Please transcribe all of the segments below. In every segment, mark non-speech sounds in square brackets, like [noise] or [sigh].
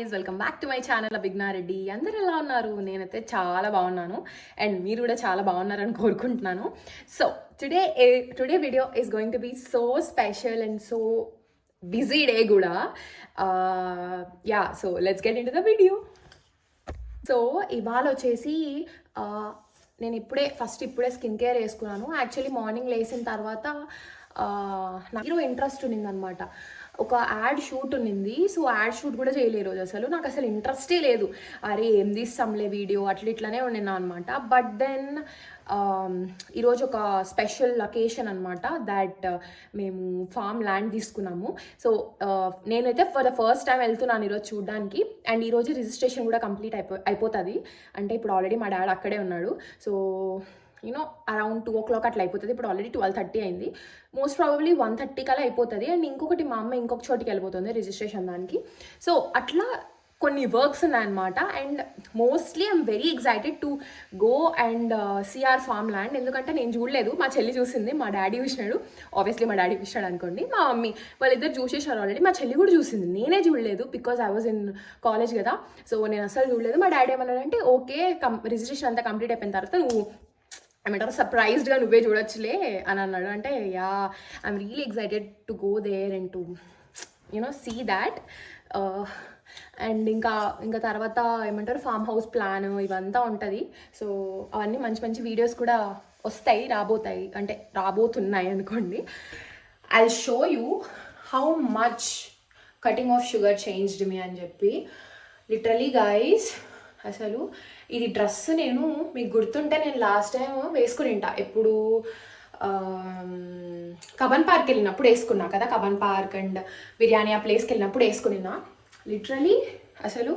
Guys welcome back to my channel Vighnareddy అందరు ఎలా ఉన్నారు? నేనైతే చాలా బాగున్నాను. అండ్ మీరు కూడా చాలా బాగున్నారని కోరుకుంటున్నాను. So today today video is going to be so special and so busy day కూడా. Yeah so let's get into the video so ఇవాళ వచ్చేసి uh, నేను ఇప్పుడే ఫస్ట్ ఇప్పుడే స్కిన్ కేర్ వేసుకున్నాను యాక్చువల్లీ మార్నింగ్ లేసిన తర్వాత uh, నాకు ఇంట్రెస్ట్ ఉన్నిందనమాట ఒక యాడ్ షూట్ ఉన్నింది. సో యాడ్ షూట్ కూడా చేయలే రోజు అసలు. నాకు అసలు ఇంట్రెస్టే లేదు. అరే ఏం తీస్తాంలే వీడియో అట్లా ఇట్లానే ఉండినా అనమాట బట్ దెన్ um, ఈరోజు ఒక స్పెషల్ లొకేషన్ అనమాట దాట్ మేము ఫామ్ ల్యాండ్ తీసుకున్నాము. సో uh, నేనైతే ఫర్ ద ఫస్ట్ టైం వెళ్తున్నాను ఈరోజు చూడడానికి. అండ్ ఈరోజు రిజిస్ట్రేషన్ కూడా కంప్లీట్ అయిపో అయిపోతుంది. అంటే ఇప్పుడు ఆల్రెడీ మా డాడ్ అక్కడే ఉన్నాడు. So you know around two o'clock అట్లా అయిపోతుంది. ఇప్పుడు ఆల్రెడీ ట్వెల్వ్ థర్టీ అయింది. మోస్ట్ ప్రాబబ్లీ వన్ థర్టీ కల్లా అయిపోతుంది. అండ్ ఇంకొకటి మా అమ్మ ఇంకొక చోటికి వెళ్ళిపోతుంది రిజిస్ట్రేషన్ దానికి. సో అట్లా కొన్ని వర్క్స్ ఉన్నాయన్నమాట. And mostly I'm very excited to go and see our farm land ఎందుకంటే నేను చూడలేదు. మా చెల్లి చూసింది. మా డాడీ చూసినాడు. ఆబ్వియస్లీ మా డాడీ చూసినాడు అనుకోండి. మా మమ్మీ వాళ్ళిద్దరు చూసేసారు ఆల్రెడీ మా చెల్లి కూడా చూసింది. నేనే చూడలేదు because I was in college కదా. సో నేను అసలు చూడలేదు. మా డాడీ ఏమన్నాడంటే ఓకే కం రిజిస్ట్రేషన్ అంతా కంప్లీట్ అయిపోయిన తర్వాత నువ్వు ఏమంటారు సర్ప్రైజ్డ్గా నువ్వే చూడొచ్చులే అని అన్నాడు. అంటే yeah I'm really excited to go there and to you know see that and ఇంకా ఇంకా తర్వాత ఏమంటారు ఫామ్ హౌస్ ప్లాన్ ఇవంతా ఉంటుంది. సో అవన్నీ మంచి మంచి వీడియోస్ కూడా వస్తాయి రాబోతాయి. అంటే రాబోతున్నాయి అనుకోండి. I show you how much cutting of sugar changed me అని చెప్పి. లిటరలీ గైస్ అసలు ఇది డ్రెస్ నేను మీకు గుర్తుంటే నేను లాస్ట్ టైం వేసుకుని ఉంటా. ఎప్పుడు కబన్ పార్క్ వెళ్ళినప్పుడు వేసుకున్నా కదా కబన్ పార్క్ అండ్ బిర్యానీ ఆ ప్లేస్కి వెళ్ళినప్పుడు వేసుకునినా లిటరలీ అసలు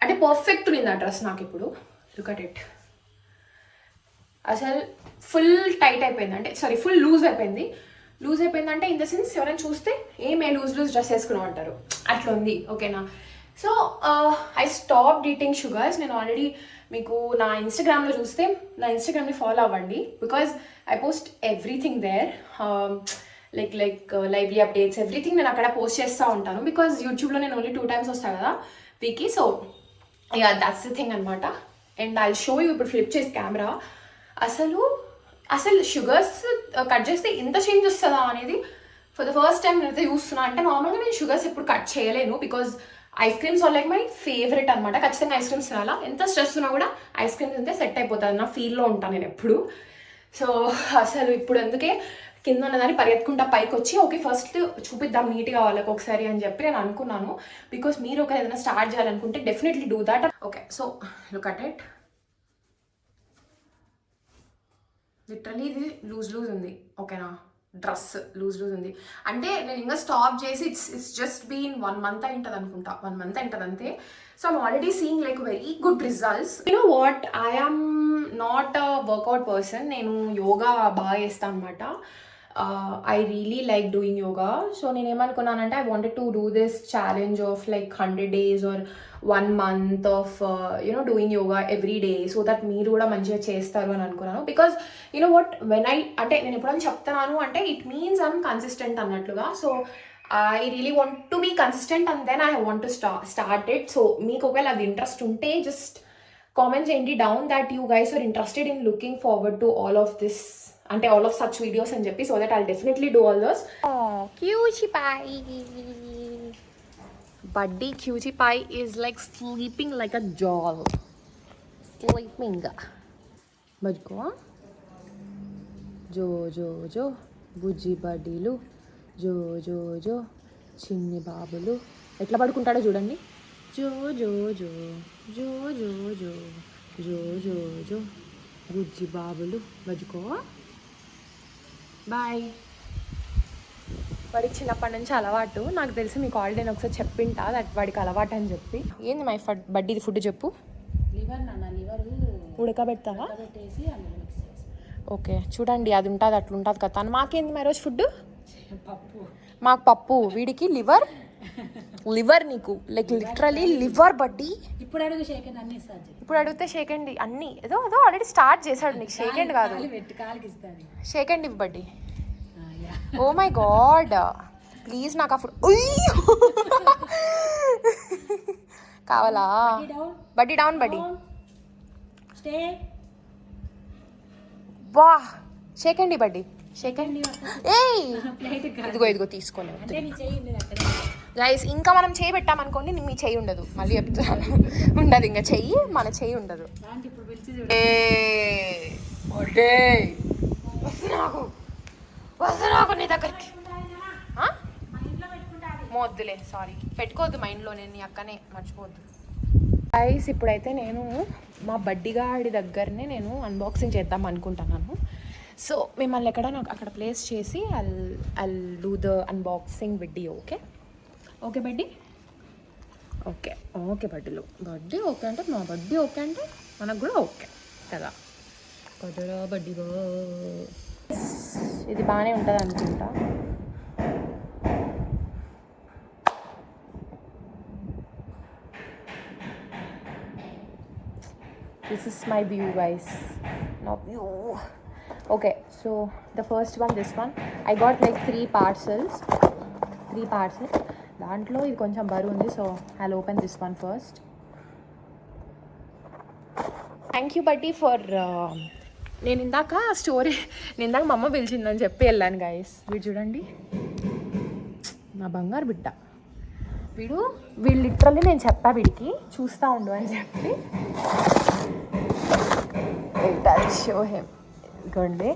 అంటే పర్ఫెక్ట్ ఉంది ఆ డ్రెస్ నాకు ఇప్పుడు. లుక్ అట్ ఇట్ అసలు ఫుల్ టైట్ అయిపోయింది. అంటే సారీ ఫుల్ లూజ్ అయిపోయింది. లూజ్ అయిపోయింది అంటే ఇన్ ద సెన్స్ ఎవరైనా చూస్తే ఏమే లూజ్ లూజ్ డ్రెస్ వేసుకున్నాం అంటారు. అట్లా ఉంది ఓకేనా so I stop dieting sugars నేను ఆల్రెడీ మీకు నా ఇన్స్టాగ్రామ్లో చూస్తే నా ఇన్స్టాగ్రామ్ని ఫాలో అవ్వండి. Because I post everything there like like lively updates everything నేను అక్కడ పోస్ట్ చేస్తూ ఉంటాను. బికాజ్ యూట్యూబ్లో నేను ఓన్లీ టూ టైమ్స్ వస్తాను కదా వీక్కి. So yeah that's the thing అనమాట అండ్ ఐ షో యూ ఇప్పుడు ఫ్లిప్ చేసి కెమెరా అసలు అసలు షుగర్స్ కట్ uh, చేస్తే ఇంత చేంజ్ వస్తుందా అనేది ఫర్ ద ఫస్ట్ టైం నేనైతే చూస్తున్నా. అంటే నార్మల్గా నేను షుగర్స్ ఎప్పుడు కట్ చేయలేను. Because ice creams are like my favourite అనమాట ఖచ్చితంగా ఐస్ క్రీమ్స్ తినాలా? ఎంత స్ట్రెస్ ఉన్నా కూడా ఐస్ క్రీమ్స్ తింటే సెట్ అయిపోతుంది. నా ఫీల్లో ఉంటాను నేను ఎప్పుడు. సో అసలు ఇప్పుడు అందుకే కింద ఉన్నదాన్ని పరిగెత్తుకుంటా పైకి వచ్చి ఓకే ఫస్ట్ చూపిద్దాం నీట్గా వాళ్ళకి ఒకసారి అని చెప్పి నేను అనుకున్నాను. బికాస్ మీరు ఒక ఏదైనా స్టార్ట్ చేయాలనుకుంటే definitely do that okay so look at it literally ఇది లూజ్ లూజ్ ఉంది ఓకేనా డ్రెస్ లూజ్ లూజ్ ఉంది. అంటే నేను ఇంకా స్టాప్ చేసి it's it's just been one month అయింటది అనుకుంటా వన్ మంత్ అయింటది అంతే so I'm already seeing like very good results you know what I am not a workout person నేను యోగా బాగా చేస్తాను అనమాట I really like doing yoga so నేను ఏమనుకున్నానంటే I wanted to do this challenge of like hundred days or one month of you know doing yoga every day so that మీరు కూడా మంచిగా చేస్తారు అని అనుకున్నాను. Because you know what when I అంటే నేను ఎప్పుడైనా చెప్తున్నాను అంటే ఇట్ మీన్స్ ఐమ్ కన్సిస్టెంట్ అన్నట్లుగా. So I really want to be consistent and then I want to start start it so మీకు ఒకవేళ అది ఇంట్రెస్ట్ ఉంటే జస్ట్ కామెంట్ చేయండి. Down that you guys are interested in looking forward to all of this అంటే all of such videos అని చెప్పి so that I definitely do all those క్యూచి బడ్డీ క్యూచి పై is like sleeping like a జాల్ sleeping బజ్కో జో జో జో బుజ్జి బడ్డీలు జో జో జో చిన్ని బాబులు ఎట్లా పడుకుంటాడో చూడండి. జో జో జో జో జో జో జో జో జో బుజ్జి బాబులు బజుకో బాయ్ వాడికి చిన్నప్పటి నుంచి అలవాటు. నాకు తెలిసి మీకు ఆల్రెడీ నేను ఒకసారి చెప్పింటా. దట్ వాడికి అలవాటు అని చెప్పి. ఏంది మై ఫడ్ బడ్డీది ఫుడ్ చెప్పు. లివర్ నాన్న లివర్ ఉడకబెడతావా? పెట్టేసి ఓకే చూడండి. అది ఉంటుంది అట్లా ఉంటుంది కదా మాకేంది మరి రోజు ఫుడ్ పప్పు. మాకు పప్పు. వీడికి లివర్? [laughs] లివర్ నీకు లైక్ లిటరలీ లివర్ బడ్డీ. ఇప్పుడు అడుగు షేకెన్ అన్ని ఇస్తాను ఇప్పుడు అడిగితే షేక్ అండి అన్ని. ఏదో ఏదో ఆల్రెడీ స్టార్ట్ చేశాడు నీకు. షేక్ అండ్ కాదు. షేక్ అండ్ ఇవ్వండి యా. Oh my God. ప్లీజ్ నాకు ఆ ఫుడ్. కావాలా? బడ్డీ డౌన్. బడ్డీ వా షేక్ అండి బడ్డీ. షేక్ అండి ఏయ్. ప్లేట్ ఇదిగో ఇదిగో తీసుకోలేదు గైస్ ఇంకా మనం చేయి పెట్టామనుకోండి మీ చెయ్యి ఉండదు. మళ్ళీ చెప్తాను. ఉండదు ఇంకా చెయ్యి మన చెయ్యి ఉండదు. వస్తున్నాకు వస్తున్నాకు నీ దగ్గరికి? మోద్దులే సారీ పెట్టుకోవద్దు మైండ్లో నేను నీ అక్కనే మర్చిపోవద్దు. గైస్ ఇప్పుడైతే నేను మా బడ్డిగాడి దగ్గరనే నేను అన్బాక్సింగ్ చేద్దాం అనుకుంటున్నాను. సో మిమ్మల్ని ఎక్కడ నాకు అక్కడ ప్లేస్ చేసి I'll I'll do the unboxing video okay okay buddy? Okay okay బడ్డీలు. Buddy okay అంటే మా బడ్డీ ఓకే అంటే మనకు కూడా ఓకే కదా. కదరా బడ్డీగో ఇది బాగానే ఉంటుంది అనుకుంటా. This is my view wise నా view okay so the first one this one I got like three parcels three parcels దాంట్లో ఇది కొంచెం బరువు ఉంది so I open this one first thank you బట్టి ఫర్ నేను ఇందాక స్టోరీ నేను ఇందాక మా అమ్మ పిలిచిందని చెప్పి వెళ్ళాను గాయస్ వీడు చూడండి. నా బంగారు బిడ్డ. వీడు? వీళ్ళు లిటరల్లీ నేను చెప్పా వీడికి చూస్తూ ఉండు అని చెప్పి. షో హెమ్ ఇదిగోండి.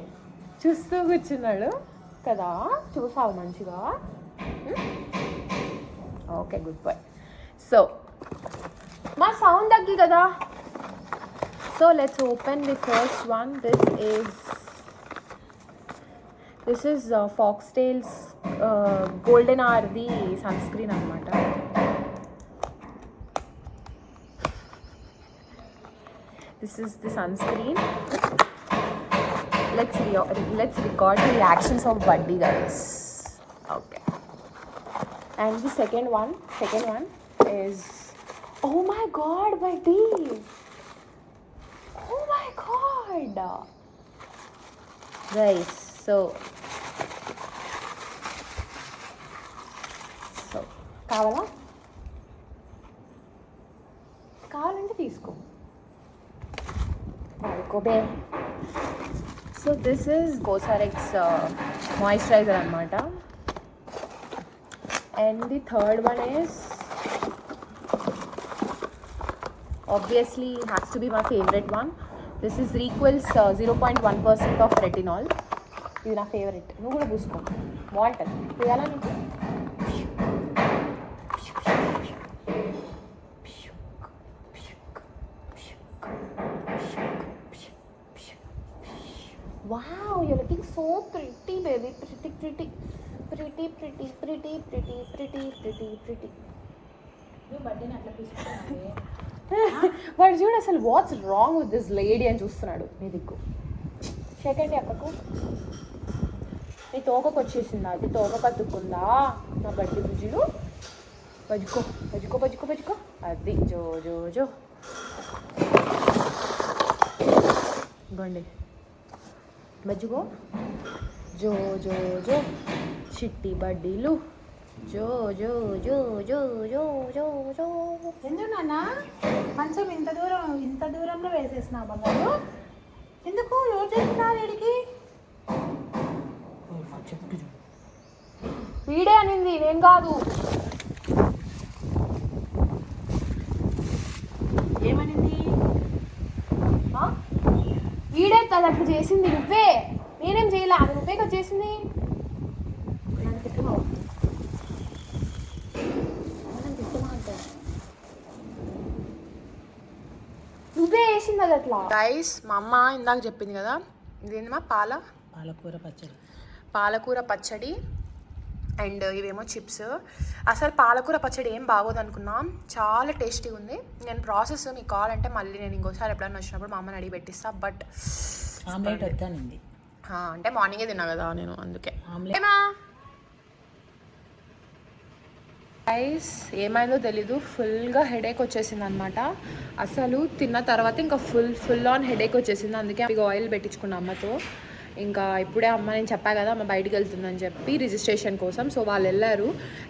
చూస్తూ కూర్చున్నాడు. కదా? చూసావు మంచిగా? ఓకే గుడ్ బాయ్ సో మా సౌండ్ తగ్గి కదా so let's open the first one this is this is fox tails golden ఆర్ది sun screen అనమాట this is the sunscreen let's re- let's record the reactions of buddy guys okay and the second one second one is oh my god buddy oh my god guys so so కావాలా కావాలంటే తీసుకో Kobe. So this is Gosarex uh, moisturizer అనమాట and the third one is obviously has to be my favorite one. This is Requels uh, 0.1% of retinol. ఇది నా favourite నువ్వు కూడా పూసుకో బాగుంటుంది వేయాలా నీకు Wow, you're looking so pretty, baby. Pretty, pretty, Pretty, pretty, pretty, pretty, pretty, pretty, pretty. నువ్వు బర్త్డేని అట్లా తీసుకున్నావే [laughs] వాడు చూడు అసలు what's wrong with this lady అని చూస్తున్నాడు నీ దిక్కు. సెకండ్ అక్కకు? నీ తోకకు వచ్చేసిందా? అది తోక కత్తుకుందా నా బడ్డి బుజ్జులు పజుకో పజుకో పజుకో పజుకో అది జో జో జో. ఇగోండి బజ్జుకో. జో జో జో. చిట్టి బడ్డీలు. జో జో జో జో జో జో జో. ఎందుకు నాన్న? మంచం ఇంత దూరం ఇంత దూరంలో వేసేసినావు బంగారు ఎందుకు? ఎవరు చేస్తున్నారు వీడికి? వీడే అనింది నేను కాదు. ఏమనింది? వీడే కదా అట్లా చేసింది? నువ్వే. నేనేం చేయలే. అది నువ్వే కదా చేసింది నన్ను తిట్టున్నావు వేసింది అది అట్లా? గైస్ మా అమ్మ ఇందాక చెప్పింది కదా ఇదేందమ్మా? పాల? పాలకూర పచ్చడి. పాలకూర పచ్చడి అండ్ ఇవేమో చిప్స్. అసలు పాలకూర పచ్చడి ఏం బాగోదు అనుకున్నాం. చాలా టేస్టీగా ఉంది. నేను ప్రాసెస్ మీకు కావాలంటే మళ్ళీ నేను ఇంకోసారి ఎప్పుడైనా వచ్చినప్పుడు మా అమ్మని అడిగి పెట్టిస్తా బట్ ఆమ్లెట్ వద్దానండి అంటే మార్నింగే తిన్నా కదా నేను అందుకే. ఆమ్లెట్ ఏమా ఐస్ ఏమైందో తెలీదు. ఫుల్గా హెడేక్ వచ్చేసింది అనమాట అసలు తిన్న తర్వాత ఇంకా ఫుల్ ఫుల్ ఆన్ హెడేక్ వచ్చేసింది. అందుకే ఇక ఆయిల్ పెట్టించుకున్న అమ్మతో. ఇంకా ఇప్పుడే అమ్మ నేను చెప్పా కదా అమ్మ బయటికి వెళ్తుందని చెప్పి రిజిస్ట్రేషన్ కోసం. సో వాళ్ళు వెళ్ళారు.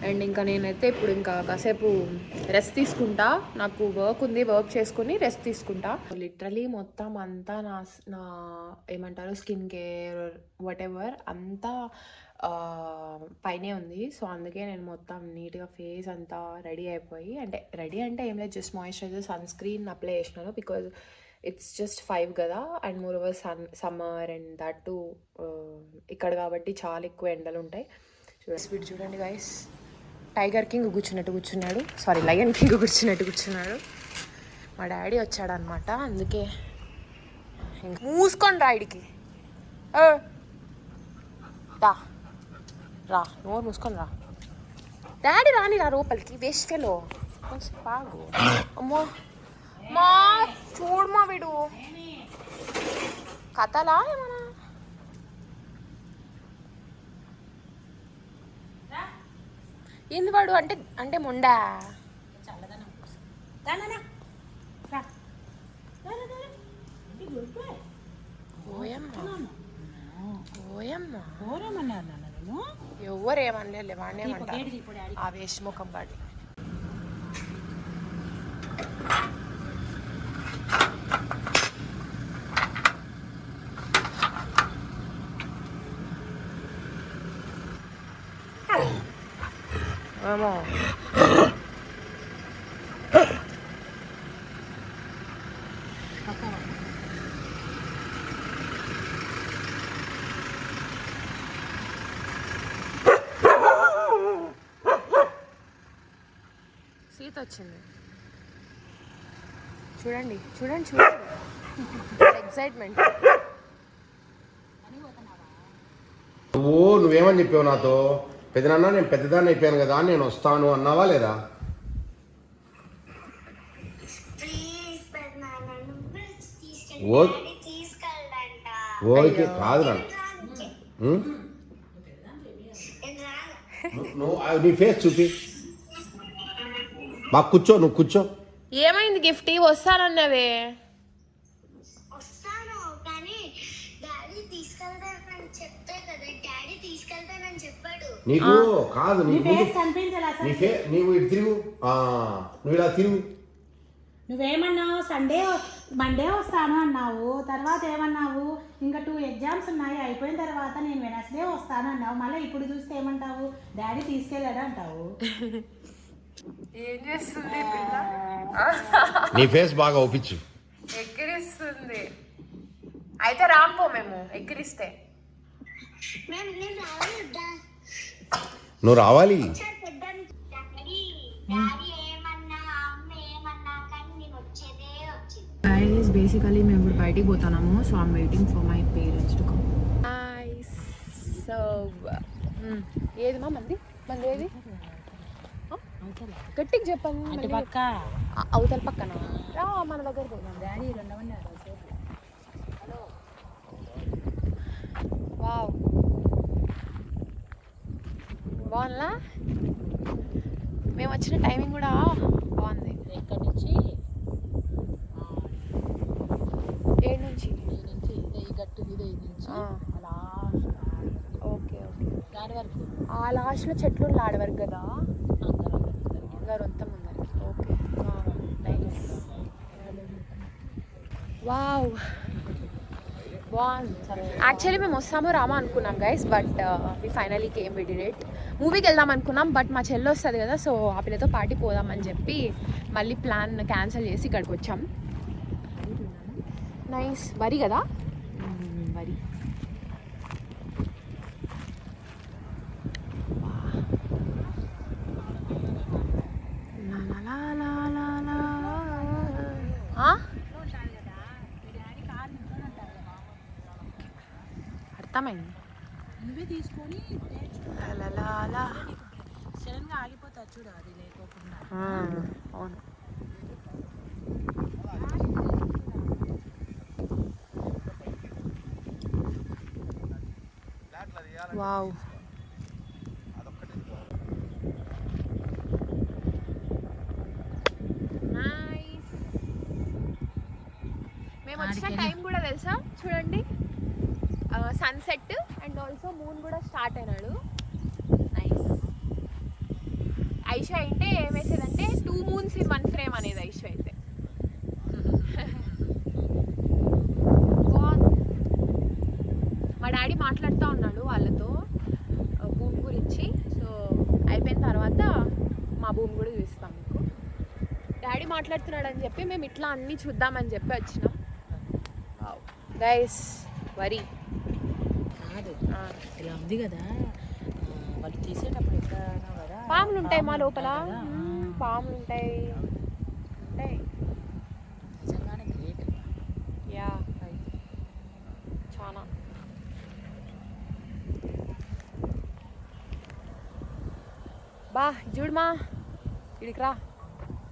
అండ్ ఇంకా నేనైతే ఇప్పుడు ఇంకా కాసేపు రెస్ట్ తీసుకుంటా. నాకు వర్క్ ఉంది వర్క్ చేసుకుని రెస్ట్ తీసుకుంటా. లిటరలీ మొత్తం అంతా నా నా ఏమంటారు స్కిన్ కేర్ వాట్ ఎవర్ అంతా పైనే ఉంది. సో అందుకే నేను మొత్తం నీట్గా ఫేస్ అంతా రెడీ అయిపోయి అంటే రెడీ అంటే ఏం లేదు just moisturiser sun screen apply చేసినాను. బికాజ్ ఇట్స్ జస్ట్ ఫైవ్ కదా. And moreover sun summer and that to ఇక్కడ కాబట్టి చాలా ఎక్కువ ఎండలు ఉంటాయి. స్పీడ్ చూడండి గైస్ టైగర్ కింగ్ కూర్చున్నట్టు కూర్చున్నాడు. సారీ లయన్ కింగ్ కూర్చున్నట్టు కూర్చున్నాడు. మా డాడీ వచ్చాడు అనమాట అందుకే ఇంక మూసుకొని రాయిడికి రా రా నోరు మూసుకొని రా. డాడీ రాని రా లోపలికి వేస్ట్ ఫెలో బాగు. అమ్మో. మా చూడమా వీడు. కథలా ఏమన్నా? ఏంది వాడు? అంటే అంటే మొండా? చల్లదనం రా నాన్న. రా. రా, రా, రా, రా. ఇది గుడ్ బాయ్. ఓయమ్మ ఓయమ్మ ఎవరేమన్నారు నాన్న నేను ఎవరు ఏమనలే వాడిని గేటు ఏమంటారు తీపు డాడీ ఆ వేషముఖం వాడి ఏమో సీత వచ్చింది. చూడండి చూడండి చూడండి. ఎక్సైట్మెంట్ ఓ నువ్వేమని చెప్పావు నాతో? పెద్దనాన్న నేను పెద్దదాన్ని అయిపోయాను కదా నేను వస్తాను అన్నావా లేదా? ఓకే కాదు నువ్వు- నీ ఫేస్ చూపి. మాకు కూర్చో నువ్వు కూర్చో. ఏమైంది గిఫ్ట్? వస్తానన్నవే. వస్తాను కానీ డాడీ తీసుకెళ్తానని చెప్తే కదా డాడీ తీసుకెళ్తానని నీకు కాదు నీ నీకు ఫే నువ్వు ఇటు తిరుగు. ఆ, నువ్వు ఇలా తిరుగు. నువ్వేమన్నావు? సండే మండే వస్తాను అన్నావు. తర్వాత ఏమన్నావు? ఇంకా టూ ఎగ్జామ్స్ ఉన్నాయి. అయిపోయిన తర్వాత నేను వెనస్డే వస్తాను అన్నావు. మళ్ళీ ఇప్పుడు చూస్తే ఏమంటావు? డాడీ తీసుకెళ్ళాడు అంటావు. ఏం చేస్తుంది పిల్ల? నీ ఫేస్ బాగా ఒప్పించు. ఎక్కిరిస్తుంది. అయితే రాంపో మేము. ఎక్కిరిస్తే. నువ్వు రావాలి. బేసికలీ మేము ఇప్పుడు బయటికి పోతున్నాము so I'm waiting for my parents to come so. ఏది మా మంది? మంది ఏది? గట్టిగా చెప్పండి. పక్క. అవతల పక్కన. రా మన దగ్గర పోదాం డాడీ రెండవన్నారు వావ్ బాగుందా? మేము వచ్చిన టైమింగ్ కూడా బాగుంది. ఇక్కడ నుంచి ఏడు నుంచి. ఈ నుంచి ఇదే గట్టు ఇదే నుంచి. Okay okay. దాని వరకు? ఆ లాస్ట్లో చెట్లు ఆడ వరకు కదా? ఇంకా రొంత ముందరికి ఓకే. Nice wow. బాగుంది. యాక్చువల్లీ మేము వస్తాము రామా అనుకున్నాం guys but we finally came విడి డేట్ మూవీకి వెళ్దాం అనుకున్నాం బట్ మా చెల్లి వస్తుంది కదా సో ఆ పిల్లతో పార్టీ పోదామని చెప్పి మళ్ళీ ప్లాన్ క్యాన్సిల్ చేసి ఇక్కడికి వచ్చాం. నైస్ వరి కదా? వరి? అర్థమైంది. నువ్వే తీసుకొని లా లా లా లా. సడన్గా ఆగిపోతా చూడు అది లేకోకుండా. ఆ, అవును. వావ్. మేము వచ్చిన టైం కూడా తెలుసా? చూడండి. సన్సెట్ ఆల్సో మూన్ కూడా స్టార్ట్ అయినాడు. నైస్ ఐషా అయితే ఏం వేసేదంటే two moons in one frame అనేది ఐషా అయితే. మా డాడీ మాట్లాడుతూ ఉన్నాడు వాళ్ళతో భూమి గురించి. సో అయిపోయిన తర్వాత మా భూమి కూడా చూపిస్తాం మీకు. డాడీ మాట్లాడుతున్నాడు అని చెప్పి మేము ఇట్లా అన్నీ చూద్దామని చెప్పి వచ్చినాం. గైస్ వరి. ఇలా ఉంది కదా. వాళ్ళు తీసేటప్పుడు ఎక్కడ కదా పాములు ఉంటాయి మా లోపల. పాములు ఉంటాయి ఉంటాయి. నిజంగానే గ్రేట్ యా. చాలా బా చూడమా ఇడికి రా.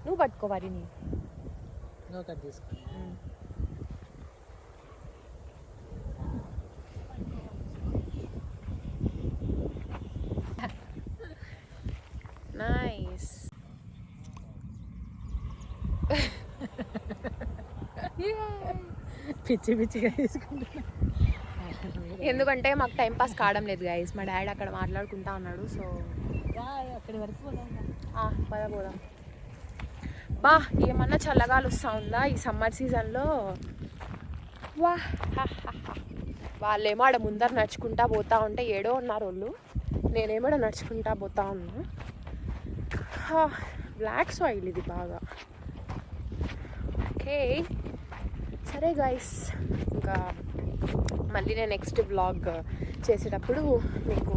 నువ్వు పట్టుకో వరిని ఒకటి తీసుకో నైస్ పిచ్చి పిచ్చిగా తీసుకుంటున్నా. ఎందుకంటే మాకు టైం పాస్ కావడం లేదు గైస్ మా డాడీ అక్కడ మాట్లాడుకుంటా ఉన్నాడు సో అక్కడి వరకు పోదాం పద పోదాం. బా ఏమన్నా చల్లగాలి వస్తూ ఉందా ఈ సమ్మర్ సీజన్లో? వా. వాళ్ళేమో ఆడ ముందర నడుచుకుంటా పోతా ఉంటే ఏడో ఉన్నారు వాళ్ళు. నేనేమో నడుచుకుంటా పోతా ఉన్నా. బ్లాక్ సాయిల్ ఇది బాగా. ఓకే సరే గైస్ ఇంకా మళ్ళీ నేను నెక్స్ట్ బ్లాగ్ చేసేటప్పుడు మీకు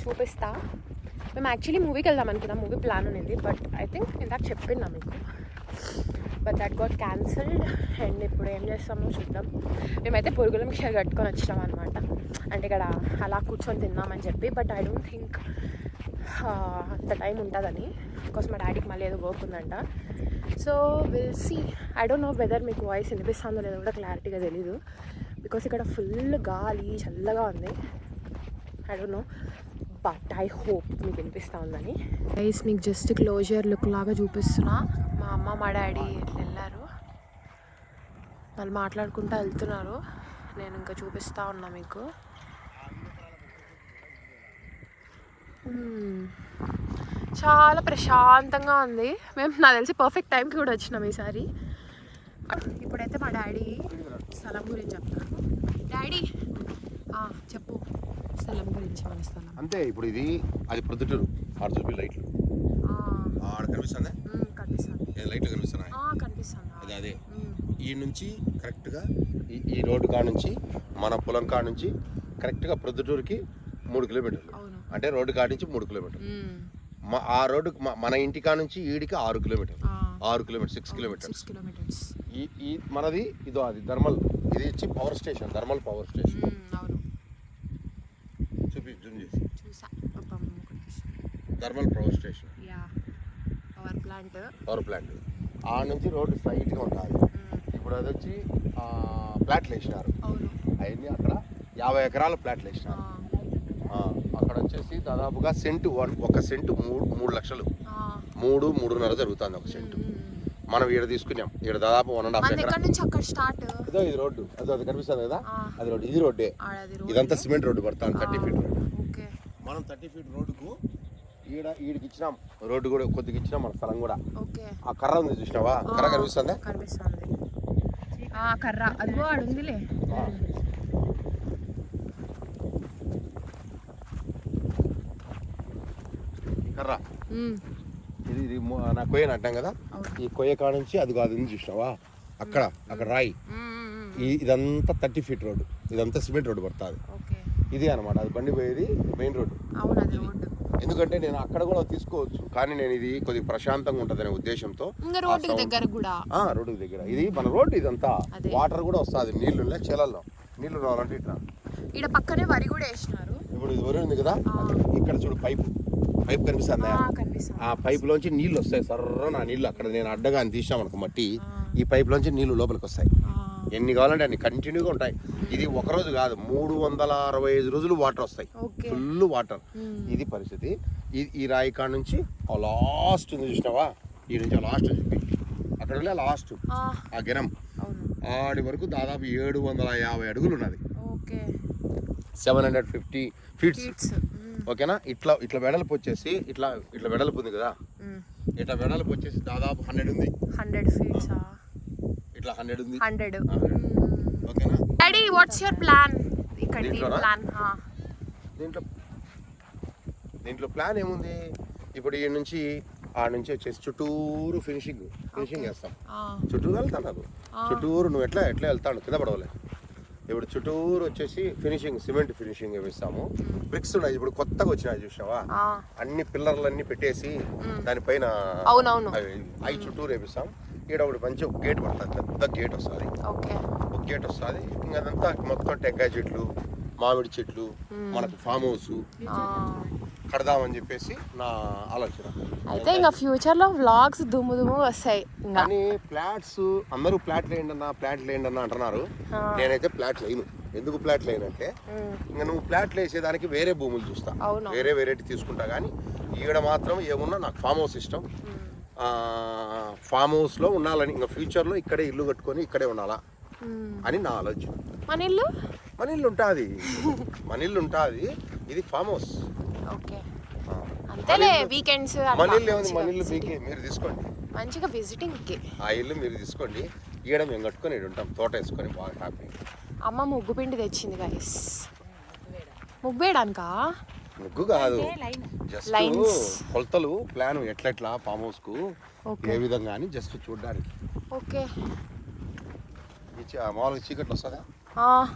చూపిస్తా. మేము యాక్చువల్లీ మూవీకి వెళ్దాం అనుకున్నాం మూవీ ప్లాన్ ఉంది బట్ ఐ థింక్ ఇందాక చెప్పినా మీకు? But that got cancelled and ఇప్పుడు ఏం చేస్తామో చూద్దాం. మేమైతే పొరుగుల మిక్చర్ కట్టుకొని వచ్చినాం అనమాట అంటే ఇక్కడ అలా కూర్చొని తిన్నామని చెప్పి బట్ ఐ డోంట్ థింక్ అంత టైం ఉంటుందని. బికాస్ మా డాడీకి మళ్ళీ ఏదో వర్క్ ఉందంట. So will see I don't know whether మీకు వాయిస్ వినిపిస్తుందో లేదో కూడా క్లారిటీగా తెలీదు. బికాస్ ఇక్కడ ఫుల్ గాలి చల్లగా ఉంది. I don't know but I hope మీకు వినిపిస్తూ ఉందని. గైస్ మీకు జస్ట్ క్లోజర్ లుక్ లాగా చూపిస్తున్నా. మా అమ్మ మా డాడీ వెళ్ళారు. వాళ్ళు మాట్లాడుకుంటూ వెళ్తున్నారు. నేను ఇంకా చూపిస్తూ ఉన్నా మీకు మ్మ్. చాలా ప్రశాంతంగా ఉంది. మేము నాకు తెలిసి పర్ఫెక్ట్ టైంకి కూడా వచ్చినాం ఈసారి. ఇప్పుడైతే మా డాడీ స్థలం గురించి చెప్తారు డాడీ! చెప్పు. స్థలం గురించి మన స్థలం. అంతే ఇప్పుడు ఇది అది ప్రొద్దుటూరు. ఆడ చూపి లైట్లు. ఆడ కనిపిస్తుంది? కనిపిస్తుంది. లైట్లు కనిపిస్తున్నాయి? కనిపిస్తుంది. అది అదే. ఈ నుంచి కరెక్ట్గా ఈ ఈ రోడ్డు కాడ నుంచి మన పొలం కాడ నుంచి కరెక్ట్గా ప్రొద్దుటూరుకి మూడు కిలోమీటర్లు. అంటే రోడ్డు కాడ నుంచి మూడు కిలోమీటర్లు. మ్మ్. మా ఆ రోడ్డు మన ఇంటి కాడ నుంచి ఈడికి ఆరు కిలోమీటర్లు. ఆ, ఆరు కిలోమీటర్ సిక్స్ కిలోమీటర్స్. ఈ ఈ మనది ఇదో అది థర్మల్ ఇది వచ్చి power station thermal power station చూపి జూమ్ చేసి. Thermal power station power plant power plant ఆ నుంచి రోడ్డు స్ట్రైట్గా ఉంటుంది ఇప్పుడు అది వచ్చి ప్లాట్లు వేసినారు అవును. అవన్నీ అక్కడ యాభై ఎకరాల ప్లాట్లు వేసినారు అక్కడ వచ్చేసి దాదాపుగా సెంటు వన్ ఒక సెంటు మూడు మూడు లక్షలు. ఆ, మూడు మూడున్నర జరుగుతుంది ఒక సెంటు. మనం ఈడ తీసుకున్నాం. ఈడ దాదాపు వన్ అండ్ హాఫ్ మన ఎకరా. దగ్గర నుంచి అక్కడ స్టార్ట్? ఇదో ఇది రోడ్డు. అదో అది కనిపిస్తుంది కదా? ఆ. అది రోడ్డు. ఇది రోడ్డే. ఇదంతా సిమెంట్ రోడ్డు పడుతుంది థర్టీ ఫీట్ రోడ్డు. ఓకే. మనం థర్టీ ఫీట్ రోడ్డుకు ఈడ ఈడికి ఇచ్చినాం. రోడ్డు కూడా కొద్దిగా ఇచ్చినాం మన స్థలం కూడా. ఓకే. ఆ కర్ర ఉంది చూసినావా? కర్ర కనిపిస్తుందా? కనిపిస్తుంది. ఆ కర్ర. అదిగో ఆడు ఉందిలే ఆ. ఈ కర్ర మ్మ్. ఇది ఇది నా కొయ్యని అంటాం కదా. ఈ కొయ్య కాడ నుంచి అది అది ఉంది చూసినావా? అక్కడ అక్కడ రాయి. ఇదంతా థర్టీ ఫీట్ రోడ్డు. ఇదంతా సిమెంట్ రోడ్డు పడుతుంది. ఇది అనమాట అది బండి పోయేది మెయిన్ రోడ్డు. రోడ్డు. ఎందుకంటే నేను అక్కడ కూడా తీసుకోవచ్చు. కానీ నేను ఇది కొద్దిగా ప్రశాంతంగా ఉంటుందనే ఉద్దేశంతో ఇంకా రోడ్డుకి దగ్గర కూడా. రోడ్డు దగ్గర. ఇది మన రోడ్డు ఇదంతా. వాటర్ కూడా వస్తుంది. నీళ్ళు చేలల్లో. నీళ్ళు రావాలంటే ఇట్లా. ఈడ పక్కనే వరి కూడా వేసినారు. ఇప్పుడు ఇది వరి ఉంది కదా. ఇక్కడ చూడు పైపు. పైప్ కనిపిస్తుంది? ఆ, ఆ పైపులోంచి నీళ్ళు వస్తాయి సర్ర నా నీళ్ళు. అక్కడ నేను అడ్డగా అని తీసినాం అనుకో మట్టి. ఈ పైపులోంచి నీళ్ళు లోపలికి వస్తాయి. ఎన్ని కావాలంటే అన్ని కంటిన్యూగా ఉంటాయి. ఇది ఒక రోజు కాదు మూడు వందల అరవై ఐదు రోజులు వాటర్ వస్తాయి. Full water. ఇది పరిస్థితి. ఈ ఈ రాయి కాడ నుంచి లాస్ట్ ఉంది చూసినావా? ఈ నుంచి లాస్ట్ చూపి అక్కడ లాస్ట్. ఆ, గిరం. ఆడి వరకు దాదాపు ఏడు వందల యాభై అడుగులు ఉన్నది. Okay. Seven hundred fifty feets. ఓకేనా? ఇట్లా ఇట్లా వెడల్పు వచ్చేసి ఇట్లా ఇట్లా వెడల్పు ఉంది కదా? ఇట్లా వెడల్పు వచ్చేసి దాదాపు హండ్రెడ్ ఉంది. హండ్రెడ్ ఫీట్స్ ఇట్లా హండ్రెడ్ ఉంది. హండ్రెడ్. ఓకేనా? డాడీ వాట్స్ యువర్ ప్లాన్ ఇక్కడ? ప్లాన్ దీంట్లో దీంట్లో ప్లాన్ ఏముంది? ఇప్పుడు ఈ నుంచి ఆ నుంచి వచ్చేసి చుట్టూరు ఫినిషింగ్ ఫినిషింగ్ వేస్తాం చుట్టూరు వెళ్తాను చుట్టూరు నువ్వు ఎట్లా ఎట్లా వెళ్తాను కింద పడవలే. ఇప్పుడు చుట్టూరు వచ్చేసి ఫినిషింగ్ సిమెంట్ ఫినిషింగ్ వేస్తాము. బ్రిక్స్ ఉన్నాయి. ఇప్పుడు కొత్తగా వచ్చినాయి చూసావా అన్ని పిల్లర్లన్నీ పెట్టేసి దానిపైన. అవి చుట్టూరు వేపిస్తాం. ఈడ ఒకటి మంచి ఒక గేట్ పడుతుంది పెద్ద గేట్ వస్తుంది. ఒక గేట్ వస్తుంది. ఇంకా అదంతా మొత్తం టెంకాయ చెట్లు మామిడి చెట్లు మనకు ఫామ్ హౌస్ కడదామని చెప్పేసి నా ఆలోచన. అయితే ఇంకా ఫ్యూచర్లో వ్లాగ్స్ దుమ్ము దుమ్ము వస్తాయి. కానీ ఫ్లాట్స్ అందరూ ఫ్లాట్ లేండి అన్న ఫ్లాట్ లేండి అన్న అంటున్నారు. నేనైతే ఫ్లాట్ లేను. ఎందుకు ఫ్లాట్ లేనంటే ఇంకా నువ్వు ఫ్లాట్ వేసేదానికి వేరే భూములు చూస్తా. వేరే వేరేటి తీసుకుంటా. కానీ ఈడ మాత్రం ఏమున్నా నాకు ఫామ్ హౌస్ ఇష్టం. ఫామ్ హౌస్లో ఉండాలని ఇంకా ఫ్యూచర్లో ఇక్కడే ఇల్లు కట్టుకొని ఇక్కడే ఉండాలా అని నా ఆలోచన. మన ఇల్లు? మన ఇల్లు ఉంటుంది మన ఇల్లు ఉంటుంది ఇది ఫామ్ హౌస్. ఓకే. అంతేలే వీకెండ్స్ మన ఇల్లు ఏముంది? మన ఇల్లు మీకు మీరు తీసుకోండి. మంచిగా విజిటింగ్కి. ఆ ఇల్లు మీరు తీసుకోండి. ఈడ మేము కట్టుకొని ఈడ ఉంటాం. తోట వేసుకొని బాగా హ్యాపీ. అమ్మ ముగ్గు పిండి తెచ్చింది గైస్ ముగ్గు వేయడానికా? ముగ్గు కాదు. Just Lines. కొలతలు ప్లాన్ ఎట్లెట్లా ఫామ్ హౌస్కు Okay. ఏ విధంగా అని జస్ట్ చూడడానికి. ఓకే. ఈ చీ- మామూలుగా చీకట్లు వస్తుందా? 아.